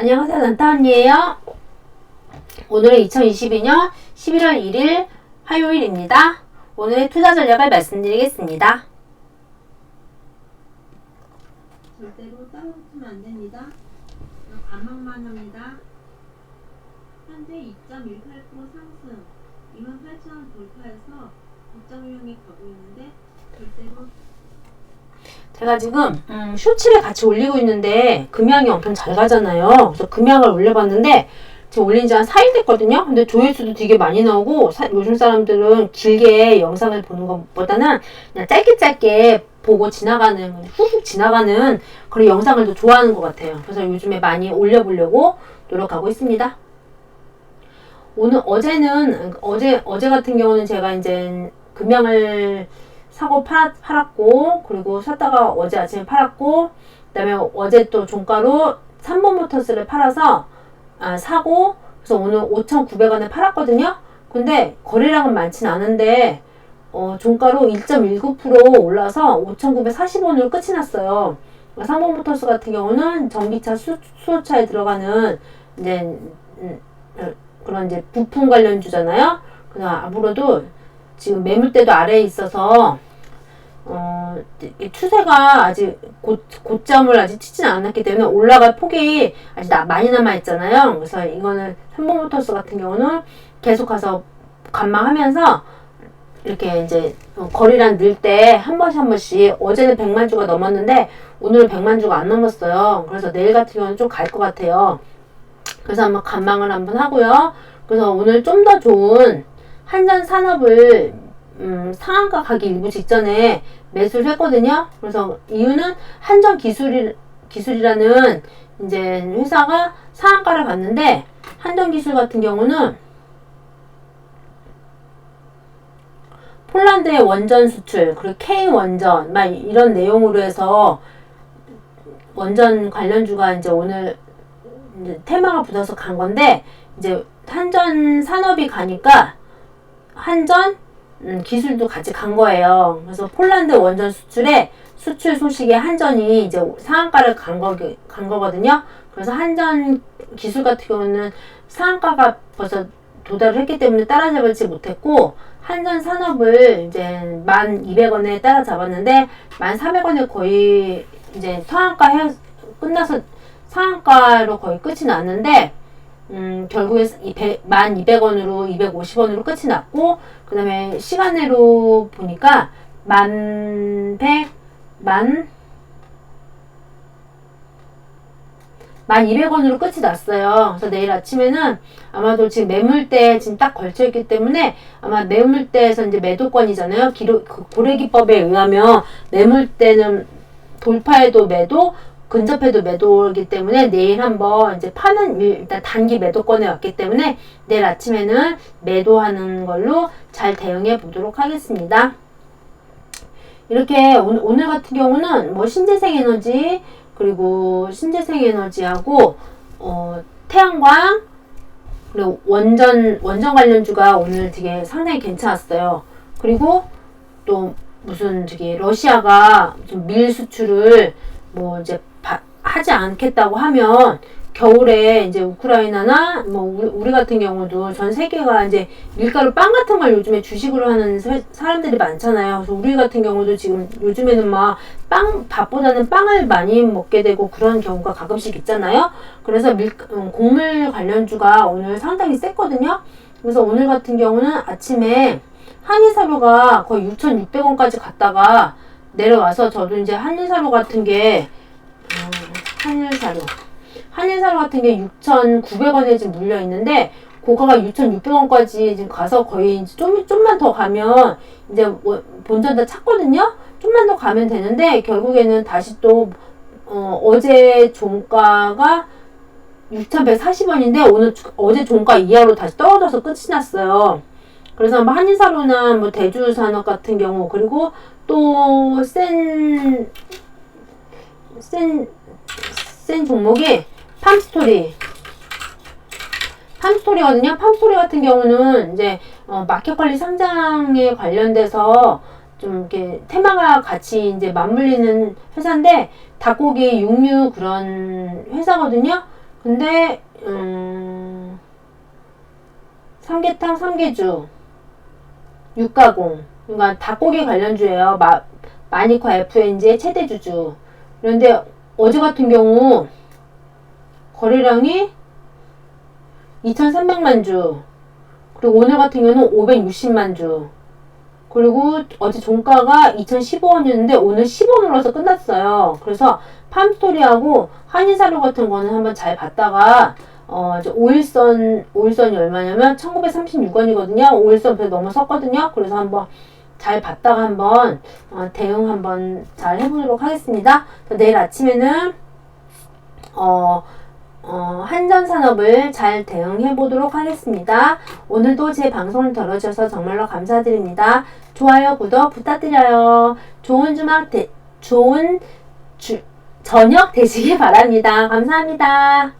안녕하세요. 난타 언니예요. 오늘은 2022년 11월 1일 화요일입니다. 오늘의 투자 전략을 말씀드리겠습니다. 절대로 따라붙으면 안 됩니다. 반망만 합니다. 현재 2.18% 상승 28,000원 돌파해서 9.1명이 가고 있는데 절대로 제가 지금 음, 쇼츠를 같이 올리고 있는데 금양이 엄청 잘 가잖아요. 그래서 금양을 올려봤는데 지금 올린 지 한 4일 됐거든요. 근데 조회수도 되게 많이 나오고 사- 요즘 사람들은 길게 영상을 보는 것보다는 그냥 짧게 짧게 보고 지나가는 훅훅 지나가는 그런 영상을 더 좋아하는 것 같아요. 그래서 요즘에 많이 올려보려고 노력하고 있습니다. 오늘 어제는 어제 어제 같은 경우는 제가 이제 금양을 사고 팔았, 팔았고 그리고 샀다가 어제 아침에 팔았고 그다음에 어제 또 종가로 3번 모터스를 팔아서 아, 사고 그래서 오늘 5,900원에 팔았거든요. 근데 거래량은 많진 않은데 어, 종가로 1.19% 올라서 5,940원으로 끝이 났어요. 3번 모터스 같은 경우는 전기차 수, 수소차에 들어가는 이제 음, 어, 그런 이제 부품 관련주잖아요. 그래서 앞으로도 지금 매물대도 아래에 있어서 어, 이 추세가 아직 고, 고점을 아직 치진 않았기 때문에 올라갈 폭이 아직 나, 많이 남아 있잖아요. 그래서 이거는 삼봉모터스 같은 경우는 계속 가서 관망하면서 이렇게 이제 거리란 늘때 한 번씩 한 번씩 어제는 100만 주가 넘었는데 오늘은 100만 주가 안 넘었어요. 그래서 내일 같은 경우는 좀 갈 것 같아요. 그래서 한번 관망을 한번 하고요. 그래서 오늘 좀 더 좋은 한전 산업을 음, 상한가 가기 일부 직전에 매수를 했거든요. 그래서 이유는 한전 기술이, 기술이라는 이제 회사가 상한가를 갔는데 한전 기술 같은 경우는 폴란드의 원전 수출, 그리고 K 원전, 막 이런 내용으로 해서 원전 관련주가 이제 오늘 이제 테마가 붙어서 간 건데 이제 한전 산업이 가니까 한전 음, 기술도 같이 간 거예요. 그래서 폴란드 원전 수출에 수출 소식에 한전이 이제 상한가를 간, 거, 간 거거든요. 그래서 한전 기술 같은 경우는 상한가가 벌써 도달을 했기 때문에 따라잡지 못했고 한전 산업을 이제 만 200원에 따라잡았는데 만 400원에 거의 이제 상한가 해 끝나서 상한가로 거의 끝이 났는데 음, 결국에 이 백- 1200원으로 250원으로 끝이 났고 그 다음에 시간으로 보니까 만 100, 만, 만 200원으로 끝이 났어요. 그래서 내일 아침에는 아마도 지금 매물대 지금 딱 걸쳐있기 때문에 아마 매물대에서 이제 매도권이잖아요. 기록, 그 고래기법에 의하면 매물대는 돌파해도 매도, 근접해도 매도이기 때문에 내일 한번 이제 파는 일- 일단 단기 매도권에 왔기 때문에 내일 아침에는 매도하는 걸로 잘 대응해 보도록 하겠습니다. 이렇게 오늘, 같은 경우는 뭐 신재생 에너지 그리고 신재생 에너지하고 어, 태양광 그리고 원전 원전 관련주가 오늘 되게 상당히 괜찮았어요. 그리고 또 무슨 저기 러시아가 좀 밀 수출을 뭐 이제 바- 하지 않겠다고 하면 겨울에 이제 우크라이나나 뭐 우리, 같은 경우도 전 세계가 이제 밀가루 빵 같은 걸 요즘에 주식으로 하는 사- 사람들이 많잖아요. 그래서 우리 같은 경우도 지금 요즘에는 막 빵 밥보다는 빵을 많이 먹게 되고 그런 경우가 가끔씩 있잖아요. 그래서 밀 음, 곡물 관련주가 오늘 상당히 셌거든요. 그래서 오늘 같은 경우는 아침에 한인사료가 거의 6,600원까지 갔다가 내려와서 저도 이제 한인사료 같은 게 음, 한일사료 한일사료 같은 게 6,900원에 지금 물려 있는데 고가가 6,600원까지 지금 가서 거의 좀 좀만 더 가면 이제 뭐 본전 다 찼거든요. 좀만 더 가면 되는데 결국에는 다시 또 어, 어제 종가가 6,140원인데 오늘 주- 어제 종가 이하로 다시 떨어져서 끝이 났어요. 그래서 뭐 한인사료나 뭐 대주산업 같은 경우 그리고 또센센 센 종목이 팜스토리 팜스토리거든요. 팜스토리 같은 경우는 이제 어, 마켓 관리 상장에 관련돼서 좀 이렇게 테마가 같이 이제 맞물리는 회사인데 닭고기 육류 그런 회사거든요. 근데 음, 삼계탕, 삼계주, 육가공, 그러니까 닭고기 관련주예요. 마, 마니커 FNG의 최대 주주. 그런데 어제 같은 경우 거래량이 2,300만 주, 그리고 오늘 같은 경우는 560만 주. 그리고 어제 종가가 2,015원이었는데 오늘 10원 올라서 끝났어요. 그래서 팜스토리하고 한인사료 같은 거는 한번 잘 봤다가 어, 5일선, 5일선이 얼마냐면 1936원이거든요. 5일선 배 넘어섰거든요. 그래서 한번 잘 봤다가 한번 어, 대응 한번 잘 해보도록 하겠습니다. 내일 아침에는 어, 어, 한전 산업을 잘 대응해 보도록 하겠습니다. 오늘도 제 방송을 들어주셔서 정말로 감사드립니다. 좋아요, 구독 부탁드려요. 좋은 주말, 되, 좋은 주, 저녁 되시길 바랍니다. 감사합니다.